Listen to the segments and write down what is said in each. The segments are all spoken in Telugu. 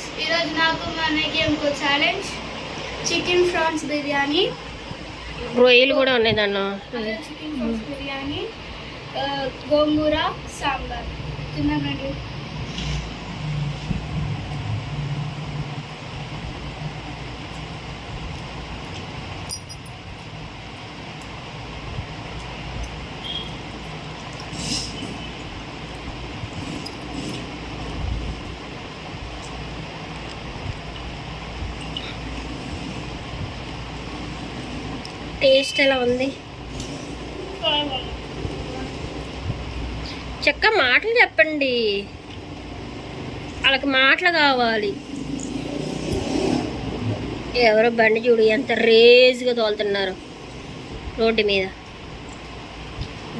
ఫ్రెండ్స్ ఈరోజు నాకు మా అన్నయ్యకి ఇంకో ఛాలెంజ్ చికెన్ ఫ్రాన్స్ బిర్యానీ. రొయ్యలు కూడా ఉన్నాయి దాంట్లో చికెన్ ఫ్రాన్స్ బిర్యానీ. గోంగూర సాంబార్. తిన్నానండి టేస్ట్ ఎలా ఉంది? చక్క మాటలు చెప్పండి. వాళ్ళకి మాటలు కావాలి. ఎవరో బండి చూడు ఎంత రేజ్గా తోలుతున్నారు రోడ్డు మీద.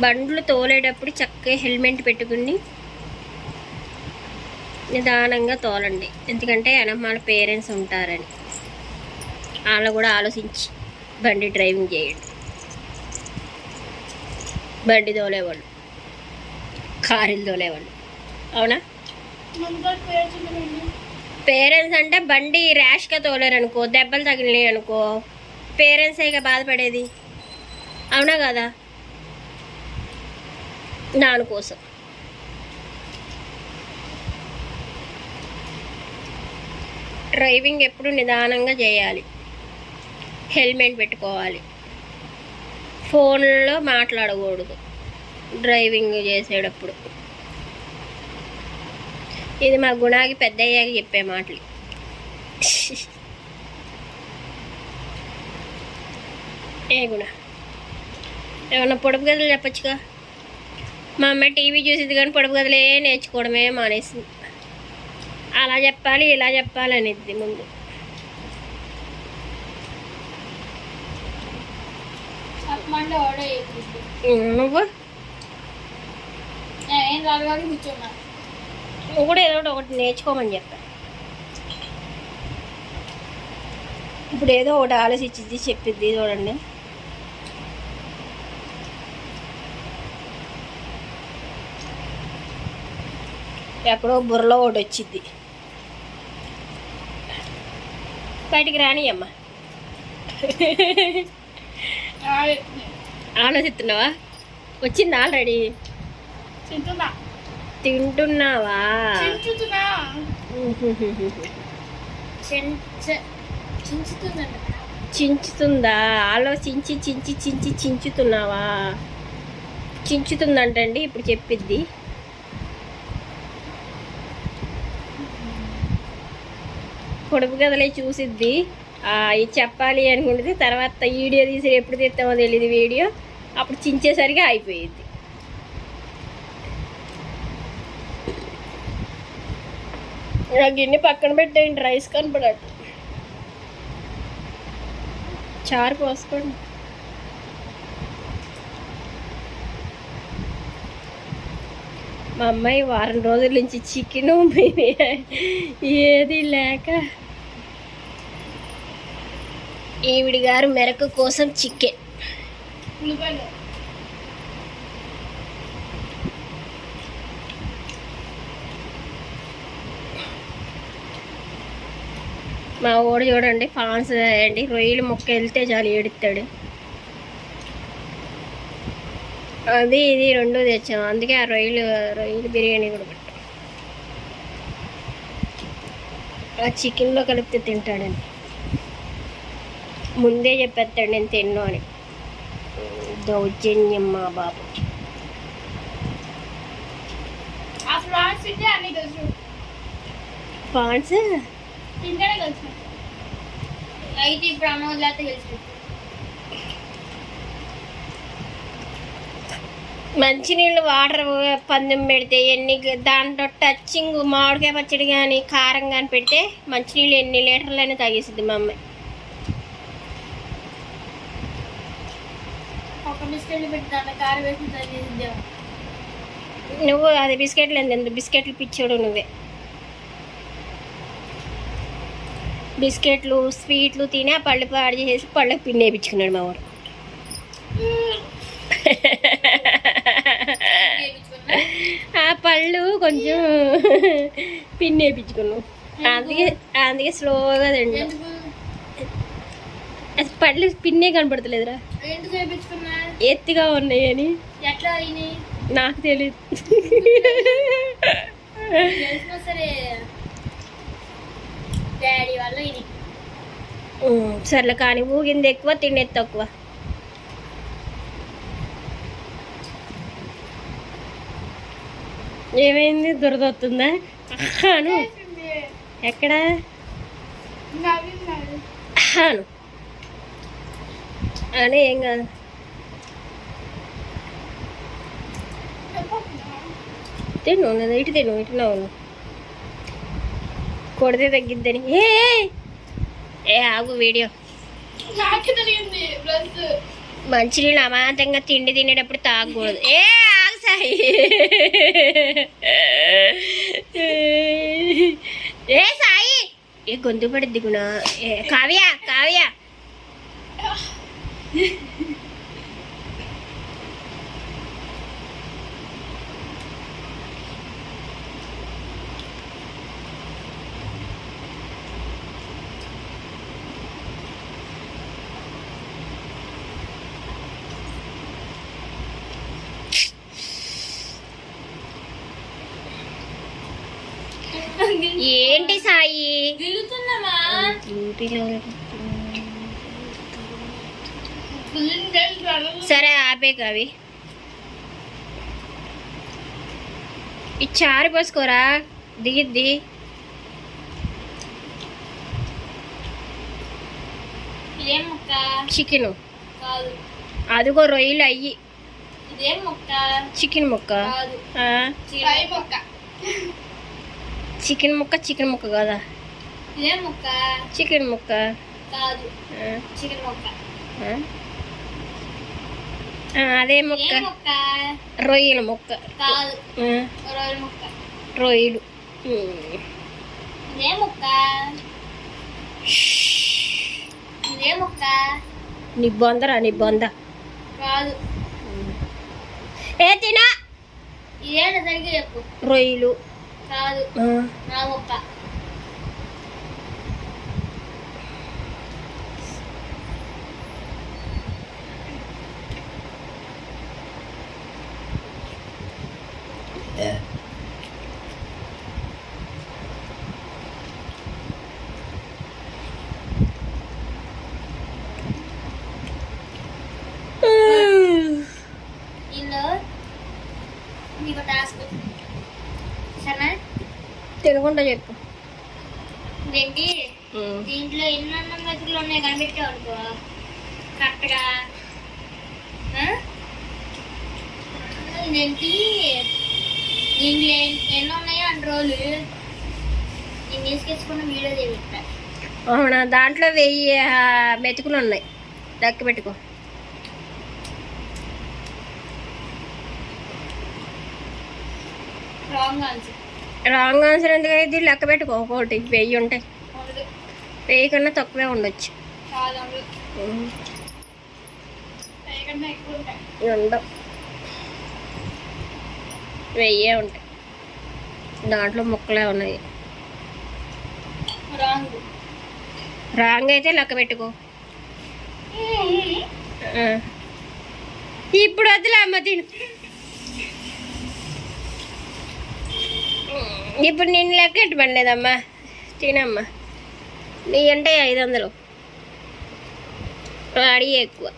బండ్లు తోలేటప్పుడు చక్కగా హెల్మెట్ పెట్టుకుని నిదానంగా తోలండి. ఎందుకంటే వెనమాల పేరెంట్స్ ఉంటారని. వాళ్ళు కూడా ఆలోచించి బండి డ్రైవింగ్ చేయడు. బండి తోలేవాళ్ళు. కారులు తోలేవాళ్ళు. అవునా? పేరెంట్స్ అంటే బండి ర్యాష్గా తోలేరు అనుకో దెబ్బలు తగిలినాయి అనుకో పేరెంట్సే ఇక బాధపడేది. అవునా కదా? దానికోసం డ్రైవింగ్ ఎప్పుడు నిదానంగా చేయాలి. హెల్మెట్ పెట్టుకోవాలి. ఫోన్లో మాట్లాడకూడదు. డ్రైవింగ్ చేసేటప్పుడు. ఇది మా గుణాకి పెద్దయ్యాక చెప్పే మాటలు. ఏ గుణ? ఏమన్నా పొడుపు గదులు చెప్పచ్చుగా? మా అమ్మ టీవీ చూసేది కానీ పొడుపు గదులే నేర్చుకోవడమే మానేసింది. అలా చెప్పాలి ఇలా చెప్పాలి అనేది ముందు. మండే ఆర్డర్ చేయండి నువ్వు? నేను రాదు కానీ కూర్చున్నా. నువ్వు కూడా ఏదో ఒకటి నేర్చుకోమని చెప్పా. ఇప్పుడు ఏదో ఒకటి ఆలోచించింది చెప్పిద్ది చూడండి. ఎక్కడో బుర్రలో ఒకటి వచ్చింది. బయటికి రాని అమ్మ ఆలోచిస్తున్నావా? వచ్చింది ఆల్రెడీ తింటున్నా. తింటున్నావా? చించుతుందా? ఆలోచించి చించి చించి చించుతున్నావా? చించుతుందంటండి ఇప్పుడు చెప్పిద్ది. పొడుపు గదలే చూసిద్ది. ఇది చెప్పాలి అనుకుంటుంది తర్వాత వీడియో తీసి ఎప్పుడు తీస్తామో తెలియదు వీడియో. అప్పుడు చించేసరికి అయిపోయింది. ఇలా గిన్నె పక్కన పెట్టేయండి రైస్ కనపడట్టు. చారు పోసుకోండి. మా అమ్మాయి వారం రోజుల నుంచి చికెన్ ఏది లేక ఈవిడి గారు మెరకు కోసం చికెన్ మా ఓడి చూడండి ఫాన్స్ అండి రొయ్యలు ముక్క వెళ్తే చాలు ఏడుస్తాడు. అది ఇది రెండు తెచ్చాము అందుకే ఆ రొయ్యలు రొయ్యలు బిర్యానీ కూడా పెట్టాం. ఆ చికెన్లో కలిపితే తింటాడండి. ముందే చెప్పేస్తాడు నేను తిన్ను అని. దౌర్జన్యం మా బాబు. ఫాన్స్ అయితే ఇప్పుడు తెలుసు. మంచినీళ్ళు వాటర్ పందెం పెడితే ఎన్ని దాంట్లో టచ్చింగ్ మామిడికాయ పచ్చడి కానీ కారం కానీ పెడితే మంచినీళ్ళు ఎన్ని లీటర్లైనా తాగేసిద్ది మా అమ్మాయి ఒక బిస్కెట్లు పెట్టి దాంట్లో కారం వేసి తగ్గిద్దాం నువ్వు అది బిస్కెట్లు ఎంత బిస్కెట్లు పిచ్చోడు నువ్వే. బిస్కెట్లు స్వీట్లు తిని ఆ పళ్ళు పాడు చేసి పళ్ళకి వేయించుకున్నాడు మా వాడు. ఆ పళ్ళు కొంచెం వేయించుకున్నావు అందుకే అందుకే స్లోగా తిండు. ఎందుకు? పళ్ళు పిన్నే కనపడతలేదురా. ఎత్తిగా ఉన్నాయి అని. నాకు తెలియదు సర్లే కానీ ఊగింది ఎక్కువ తిండేది తక్కువ. ఏమైంది? దురద వస్తుందా? అను. ఎక్కడ? అను. అని ఏం కాదు. తిను నేను ఇటు తిను ఇటు నవ్వు కొడితే తగ్గిద్దని. ఏ ఏ! ఆగు వీడియో. నాకు తెలియంది మంచినీళ్ళు అమాంతంగా తిండి తినేటప్పుడు తాగకూడదు. ఏ ఆగు సాయి. ఏ సాయి. ఏ గొంతు పడిద్ది గుణ. ఏ కావ్య కావ్య. ఏంటి సాయి? తిరుగుతున్నామా సరే ఆపే కవి. ఈ చారు పోసుకోరా? దిగిద్ది. చికెన్. అదిగో రొయ్యలు అయ్యి. చికెన్ ముక్క. చికెన్ ముక్క. చికెన్ ముక్క కదా? చికెన్ ముక్క. చికెన్ ముక్క. అదే ముక్క. రొయ్యల ముక్క. రొయ్యల నీ బొందరా నీ బొంద. కాదు. ఏ తినా? రొయ్యలు. కాదు ఆ, నా ముక్క ఇందులో నీకు టాస్క్ సరేనా? తినకుండా చెప్పు. ఉమ్. దీంట్లో ఎన్ని అన్నం మెతుకులు ఉన్నాయి కనిపెట్టావు అనుకో కరెక్ట్గా? ఇదేంటి దీంట్లో ఎన్- ఎన్ని ఉన్నాయో అన్ని రోజులు. నేను తీసుకెచ్చుకున్న వీడియో చేపిస్తా అవునా? దాంట్లో వెయ్యి మెతుకులు ఉన్నాయి. దక్కి పెట్టుకో. రాంగ్ ఆన్సర్ ఆన్సర్ ఎందుకైతే లెక్క పెట్టుకో. ఒకటి వెయ్యి ఉంటాయి వెయ్యి కన్నా తక్కువే ఉండొచ్చు. ఉండవు. వెయ్యే ఉంటాయి. దాంట్లో ముక్కలే ఉన్నాయి. రాంగ్ అయితే లెక్క పెట్టుకో. ఇప్పుడు వద్దులే అమ్మ తిను. ఇప్పుడు నేను లెక్క ఎట్టుబడలేదమ్మా? తినమ్మా. నీ అంటే ఐదు వందలు వాడి ఎక్కువ.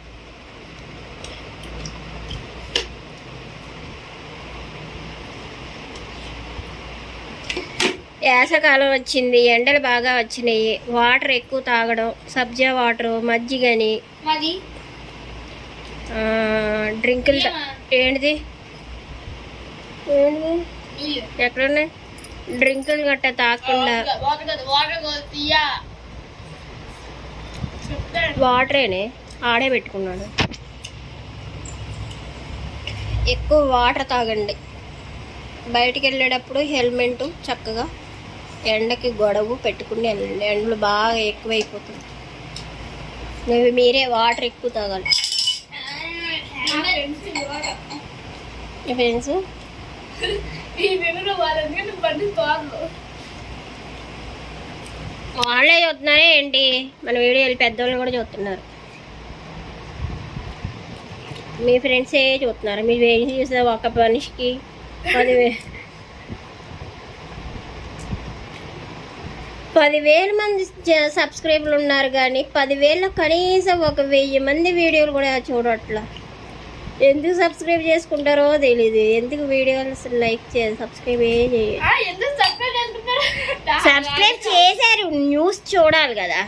వేసవకాలం వచ్చింది ఎండలు బాగా వచ్చినాయి. వాటర్ ఎక్కువ తాగడం సబ్జా వాటర్ మజ్జిగని. డ్రింకులు? ఏంటిది? ఎక్కడున్నాయి? డ్రింకులు గట్ట చెప్తాను వాటరేనే ఆడే పెట్టుకున్నాడు. ఎక్కువ వాటర్ తాగండి. బయటికి వెళ్ళేటప్పుడు హెల్మెట్ చక్కగా ఎండకి గొడవ పెట్టుకుని వెళ్ళండి. ఎండలు బాగా ఎక్కువైపోతుంది నువ్వు మీరే వాటర్ ఎక్కువ తాగాలి. ఫ్రెండ్స్ ఈ వెనుక బండి వాళ్ళే చూస్తున్నారే ఏంటి? మన వీడియోలు పెద్దవాళ్ళు కూడా చూస్తున్నారు. మీ ఫ్రెండ్సే చూస్తున్నారు. మీరు ఏం చేసే ఒక మనిషికి పదివే పదివేల మంది సబ్స్క్రైబర్లు ఉన్నారు కానీ పదివేల కనీసం ఒక వెయ్యి మంది వీడియోలు కూడా చూడట్లా. ఎందుకు సబ్స్క్రైబ్ చేసుకుంటారో తెలీదు. ఎందుకు వీడియోలు అసలు లైక్ చేయాలి సబ్స్క్రైబ్ ఏ చేయాలి సబ్స్క్రైబ్ చేశారు. న్యూస్ చూడాలి కదా.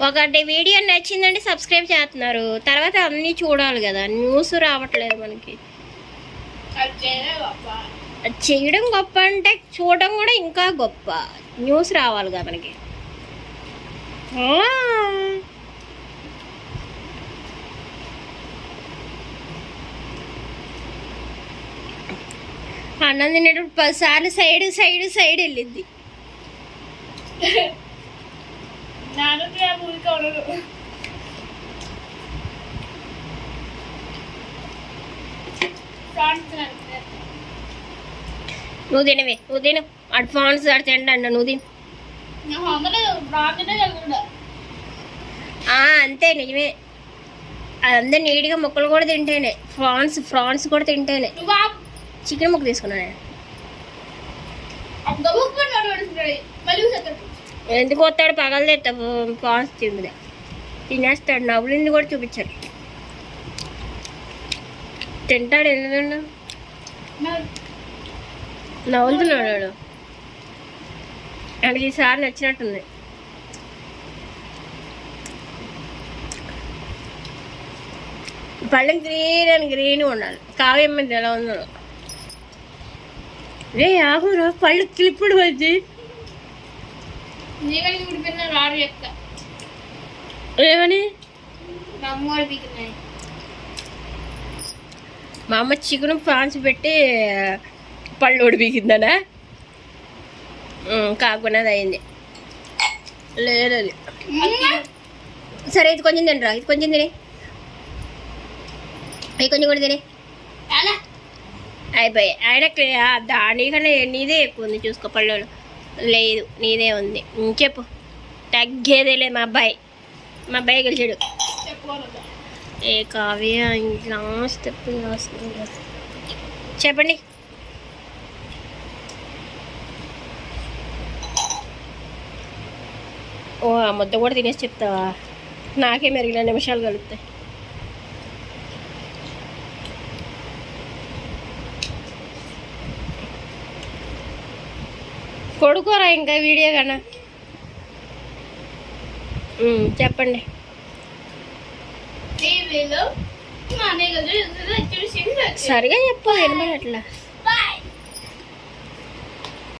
ఒకటి వీడియో నచ్చిందంటే సబ్స్క్రైబ్ చేస్తున్నారు. తర్వాత అన్నీ చూడాలి కదా. న్యూస్ రావట్లేదు మనకి. చేయడం గొప్ప. అంటే చూడడం కూడా ఇంకా గొప్ప. న్యూస్ రావాలి కదా మనకి ఆ. అన్నం తినేటప్పుడు పదిసార్లు సైడ్ సైడ్ సైడ్ వెళ్ళింది. నువ్వు తినవే నువ్వు తిను. అటు ఫోన్స్ అటు తిండి అన్న నువ్వు తిను. అంతే నిజమే. అందరు నీట్గా ముక్కలు కూడా తింటేనే. ఫ్రాన్స్ ఫ్రాన్స్ కూడా తింటేనే. చికెన్ ముక్క తీసుకున్నాను. ఎందుకు వస్తాడు పగలు తెస్తా ప్రాన్స్ తింది తినేస్తాడు నవ్వులింది కూడా చూపించాడు. తింటాడు ఎందుకంటే నవ్వులుతున్నాడు వాడు. ఆయనకి ఈసారి నచ్చినట్టుంది. పళ్ళకి గ్రీన్ అని గ్రీన్ ఉండాలి. కావ్యం మీద ఎలా ఉందో. రే ఆగురా పళ్ళు క్లిప్పుడు వచ్చి ఏమని? మా అమ్మ చికెన్ ప్రాన్స్ పెట్టి పళ్ళు ఉడిపికిందనా? కాకుండా అది అయింది లేదు. అది సరే ఇది కొంచెం తినరా? ఇది కొంచెం తిని. ఇది కొంచెం కూడా తిని. అయిపోయాయి. ఆయనకి దానికన్నా నీదే ఎక్కువ ఉంది చూసుకో పళ్ళు లేదు నీదే ఉంది. ఉమ్, చెప్పు తగ్గేదేలే మా అబ్బాయి. మా అబ్బాయి గెలిచాడు. ఏ కావ్య లాస్ట్ లాస్ట్ చెప్పండి. ఓ ఆ ముద్ద కూడా తినేసి చెప్తావా? నాకే మెరిగిన నిమిషాలు కలుగుతాయి. కొడుకోరా ఇంకా వీడియో కన్నా? చెప్పండి. సరిగా చెప్పు వినబడట్లా.